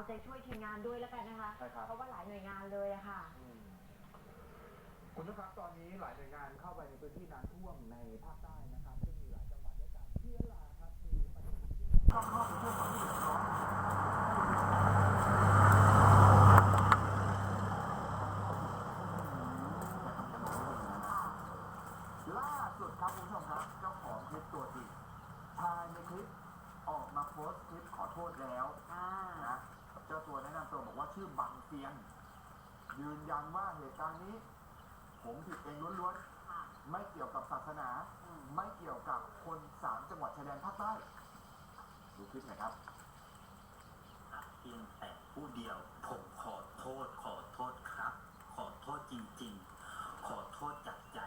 เอาใจช่วยทีมงานด้วยแล้วกันนะคะ ใช่ครับ เพราะว่าหลายหน่วยงานเลยอะค่ะ อืมคุณผู้ชมครับตอนนี้หลายหน่วยงานเข้าไปในพื้นที่น้ำท่วมในภาคใต้นะครับ ซึ่งมีหลายจังหวัดด้วยกันที่ยะลาครับมีประเด็นที่ต้องเข้าไปช่วยความช่วยเหลือน้องล่าสุดครับคุณผู้ชมครับเจ้าของคลิปตัวจริงชายในคลิปออกมาโพสต์คลิปขอโทษแล้ว อ่านะเจ้าตัวแนะนำตัวบอกว่าชื่อบังเซียน ยืนยันว่าเหตุการณ์นี้ ผมผิดเองล้วนค่ะๆไม่เกี่ยวกับศาสนาอืมไม่เกี่ยวกับคนสามจังหวัดชายแดนภาคใต้ดูคลิปหน่อยครับครับเพียงแต่ผู้เดียว ผมขอโทษ ขอโทษครับ ขอโทษจริง ๆ ขอโทษจากใจ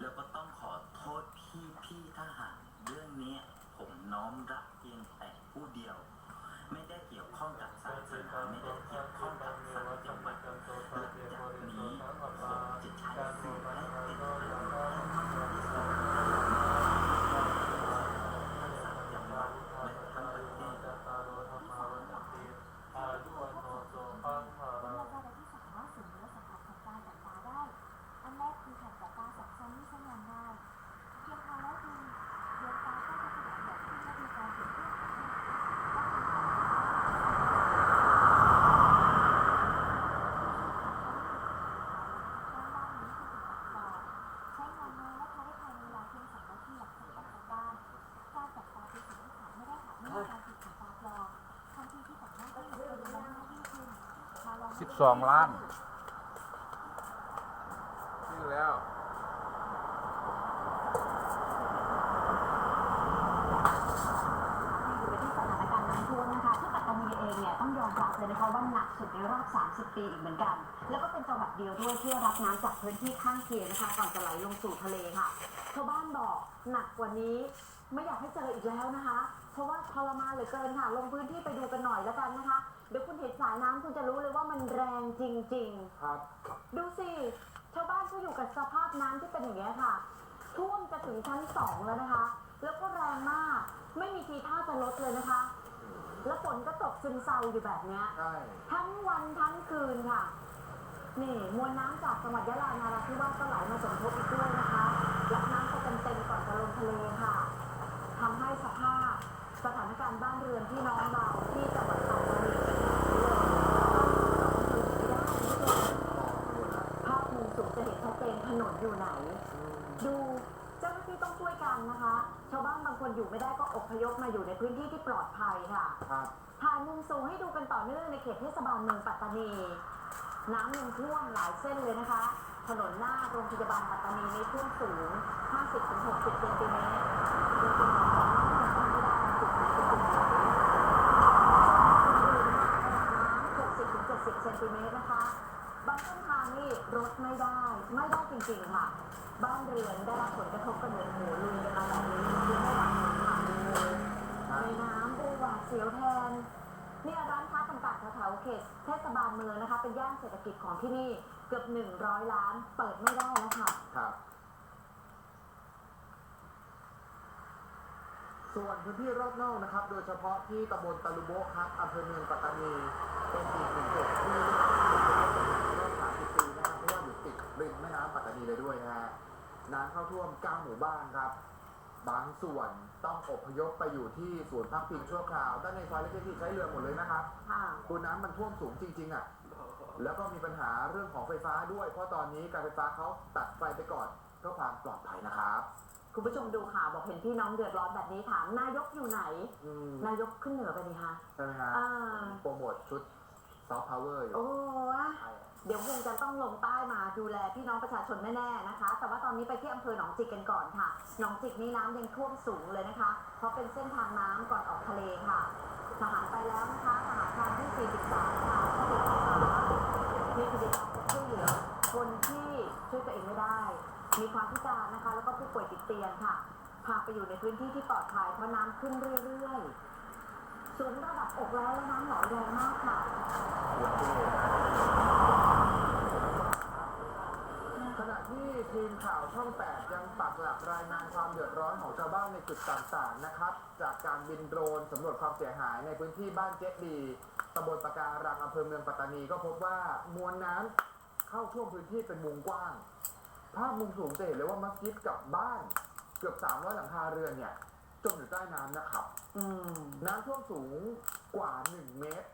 แล้วก็ต้องขอโทษพี่พี่ๆทหารเรื่องเนี้ยผมน้อมรับเพียงแต่ผู้เดียว ไม่ได้เกี่ยวข้องกับศาสนาไม่ได้เกี่ยวข้องกับสามจังหวัดหลังจากนี้ผมจะใช้สื่อให้เป็นประโยชน์ให้มากที่สุดทั้งสามจังหวัดและทั้งประเทศ สำหรับรายที่สามารถสื่อเนื้อสัมผัสของการจับตาได้ อันแรกคือแผ่นจับตาสองชั้นที่ใช้งานได้ เพียงพอแล้วดึงดวงตาก็จะขยายใหญ่ขึ้นและมีการเปลี่ยนแปลงของหน้าและเป็นการด้านล่างนี้คือจุดตัดต่อใช้งานน้อยและใช้ได้ภายในเวลาเพียงสองนาทีหลังจากการจับตาการจับตาเป็นสิ่งที่ขาดไม่ได้หากไม่มีการติดขนตาปลอมทันทีที่จับหน้าที่จะดูแลหน้าที่ขึ้นมาลองดู สิบสองล้านนี่แล้วอยู่ไปที่สถานการณ์น้ำท่วมนะคะที่ปัตตานีเองเนี่ยต้องยอมรับเลยนะคะว่าหนักสุดในรอบ 30 ปีอีกเหมือนกัน แล้วก็เป็นจังหวัดเดียวด้วยที่รับน้ำจากพื้นที่ข้างเคียงนะคะก่อนจะไหลลงสู่ทะเลค่ะชาวบ้านบอกหนักกว่านี้ ไม่อยากให้เจออีกแล้วนะคะ เพราะว่าทรมานเหลือเกินค่ะ ลงพื้นที่ไปดูกันหน่อยแล้วกันนะคะ เดี๋ยวคุณเห็นสายน้ำคุณจะรู้เลยว่ามันแรงจริง ๆ ครับดูสิชาวบ้านเขาอยู่กับสภาพน้ำที่เป็นอย่างนี้ยค่ะ ท่วมจะถึงชั้นสองแล้วนะคะ แล้วก็แรงมาก ไม่มีทีท่าจะลดเลยนะคะ แล้วฝนก็ตกซึมเซาอยู่แบบเนี้ย ใช่ทั้งวันทั้งคืนค่ะ นี่มวลน้ำจากจังหวัดยะลานาราธิวาสก็ไหลมาสมทบอีกด้วยนะคะรับน้ำไปเต็มๆก่อนจะลงทะเลค่ะทำให้สภาพ สถานการณ์บ้านเรือนที่น้องเราที่จังหวัดปัตตานีเป็นแบบนี้เลยต้องสองคืนไม่ได้คุณผู้ชมภาพมุมสูงจะเห็นชัดเจนถนนอยู่ไหน ดูเจ้าหน้าที่ต้องช่วยกันนะคะ ชาวบ้านบางคนอยู่ไม่ได้ก็อพยพมาอยู่ในพื้นที่ที่ปลอดภัยค่ะครับถ่ายมุมสูงให้ดูกันต่อเนื่องในเขตเทศบาลเมืองปัตตานี น้ำยังท่วมหลายเส้นเลยนะคะ ถนนหน้าโรงพยาบาลปัตตานีนี่ท่วมสูง 50-60เซนติเมตร น้ำยังท่วมไม่ได้จุดไหนเป็นจุดไหน60-70เซนติเมตรนะคะ บางเส้นทางนี่รถไม่ได้ ไม่ได้จริงๆค่ะ บ้านเรือนได้รับผลกระทบกันเหมือนหมูลุยกันมาแบบนี้คือไม่หวังผลผ่านเลยในน้ำด้วยหวาดเสียวแทน เนี่ยร้านค้าต่างๆแถวๆเขตเทศบาลเมืองนะคะ เป็นย่านเศรษฐกิจของที่นี่ เกือบ 100 ล้าน เปิดไม่ได้แล้วค่ะ ครับ ส่วนพื้นที่รอบนอกนะครับ โดยเฉพาะที่ตำบลตะลุโบะครับอำเภอเมืองปัตตานีเป็นอีกหนึ่งจุดที่รอบ30ปีนะครับเพราะว่าอยู่ติดริมแม่น้ำปัตตานีเลยด้วยนะฮะน้ำเข้าท่วม9หมู่บ้านครับ บางส่วนต้องอพยพไปอยู่ที่ศูนย์พักพิงชั่วคราว ด้านในซอยเล็กๆที่ใช้เรือหมดเลยนะครับค่ะคือน้ำมันท่วมสูงจริง ๆอะแล้วก็มีปัญหาเรื่องของไฟฟ้าด้วย เพราะตอนนี้การไฟฟ้าเขาตัดไฟไปก่อนเพื่อความปลอดภัยนะครับ คุณผู้ชมดูข่าวบอกเห็นพี่น้องเดือดร้อนแบบนี้ถามนายกอยู่ไหน อืมนายกขึ้นเหนือไปดีคะ ใช่ไหมฮะอ่า โปรโมทชุดซอฟต์พาวเวอร์อยู่โอ้ยใช่เดี๋ยวคงจะต้องลงใต้มาดูแลพี่น้องประชาชนแน่ๆนะคะ แต่ว่าตอนนี้ไปที่อำเภอหนองจิกกันก่อนค่ะ หนองจิกนี่น้ำยังท่วมสูงเลยนะคะ เพราะเป็นเส้นทางน้ำก่อนออกทะเลค่ะทหารไปแล้วนะคะทหารพรานที่ 43 ค่ะก็ติดต่อมีกิจกรรมจะช่วยเหลือคนที่ช่วยตัวเองไม่ได้ มีความพิการนะคะ แล้วก็ผู้ป่วยติดเตียงค่ะพาไปอยู่ในพื้นที่ที่ปลอดภัยเพราะน้ำขึ้นเรื่อยๆสูงระดับอกแล้วแล้วน้ำไหลแรงมากค่ะขณะที่ทีมข่าวช่อง 8 ยังปักหลักรายงานความเดือดร้อนของชาวบ้านในจุดต่างๆนะครับ จากการบินโดรนสำรวจความเสียหายในพื้นที่บ้านเจ็ดดีตำบลปะการังอำเภอเมืองปัตตานีก็พบว่ามวลน้ำเข้าท่วมพื้นที่เป็นมุมกว้าง ภาพมุมสูงจะเห็นเลยว่ามัสยิดกับบ้านเกือบ300หลังคาเรือนเนี่ยจมอยู่ใต้น้ำนะครับ อืม น้ำท่วมสูงกว่า 1 เมตร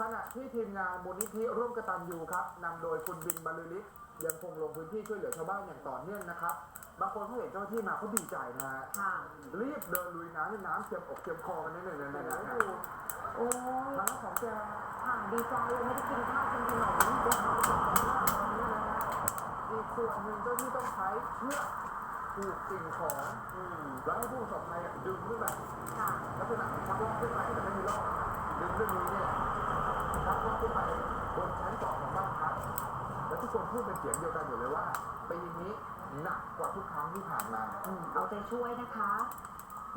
ขณะที่ทีมงานมูลนิธิร่วมกตันยูครับนำโดยคุณบินบรรลือฤทธิ์ยังคงลงพื้นที่ช่วยเหลือชาวบ้านอย่างต่อเนื่องนะครับ บางคนเขาเห็นเจ้าหน้าที่มาเขาดีใจนะฮะค่ะรีบเดินลุยน้ำในน้ำเทียมอกเทียมคอกันนิดหนึ่งนะนะนะโอ้ยร้านของแกค่ะดีใจเลยไม่ได้กินข้าวกินขนมอีกส่ว นหนึ่งเจ้าที่ต้องใช้เชือกผูกสิ่งของอืมแล้วให้ผู้ประสบภัยดึงขึ้นไปค่ะลักษณะชักลอกขึ้นไปแต่ไม่มีลอกดึงเรื่องนี้เนี่ยชักลอกขึ้นไปบนชั้นสองของบ้านพักแล้วทุกคนพูดเป็นเสียงเดียวกันหมดเลยว่าปีนี้หนักกว่าทุกครั้งที่ผ่านมา อืมเอาใจช่วยนะคะ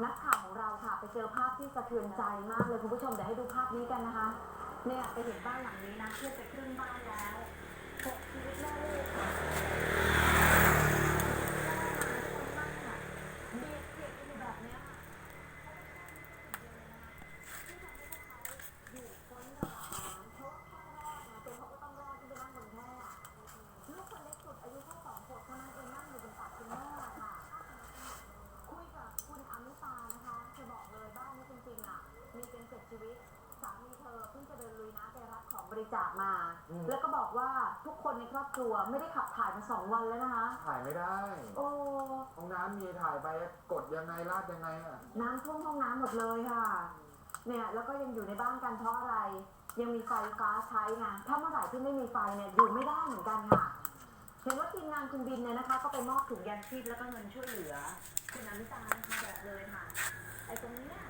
นักข่าวของเราค่ะไปเจอภาพที่สะเทือนใจมากเลยคุณผู้ชมเดี๋ยวให้ดูภาพนี้กันนะคะ เนี่ยไปเห็นบ้านหลังนี้นะเพื่อนไปครึ่งบ้านแล้ว なるほど。 รับของบริจาคมา อืม แล้วก็บอกว่าทุกคนในครอบครัวไม่ได้ขับถ่ายมาสองวันแล้วนะคะ ถ่ายไม่ได้ โอ้ห้องน้ำมีถ่ายไปกดยังไงลาดยังไงอะ น้ำท่วมห้องน้ำหมดเลยค่ะ เนี่ยแล้วก็ยังอยู่ในบ้านกันเพราะอะไร ยังมีไฟฟ้าใช้ไงถ้าเมื่อไหร่ที่ไม่มีไฟเนี่ยอยู่ไม่ได้เหมือนกันค่ะ เห็นว่าทีมงานคุณบินเนี่ยนะคะ ก็ไปมอบถุงยางชีพแล้วก็เงินช่วยเหลือ คุณอมิตานะคะบอกเลยค่ะ ไอ้ตรงเนี้ย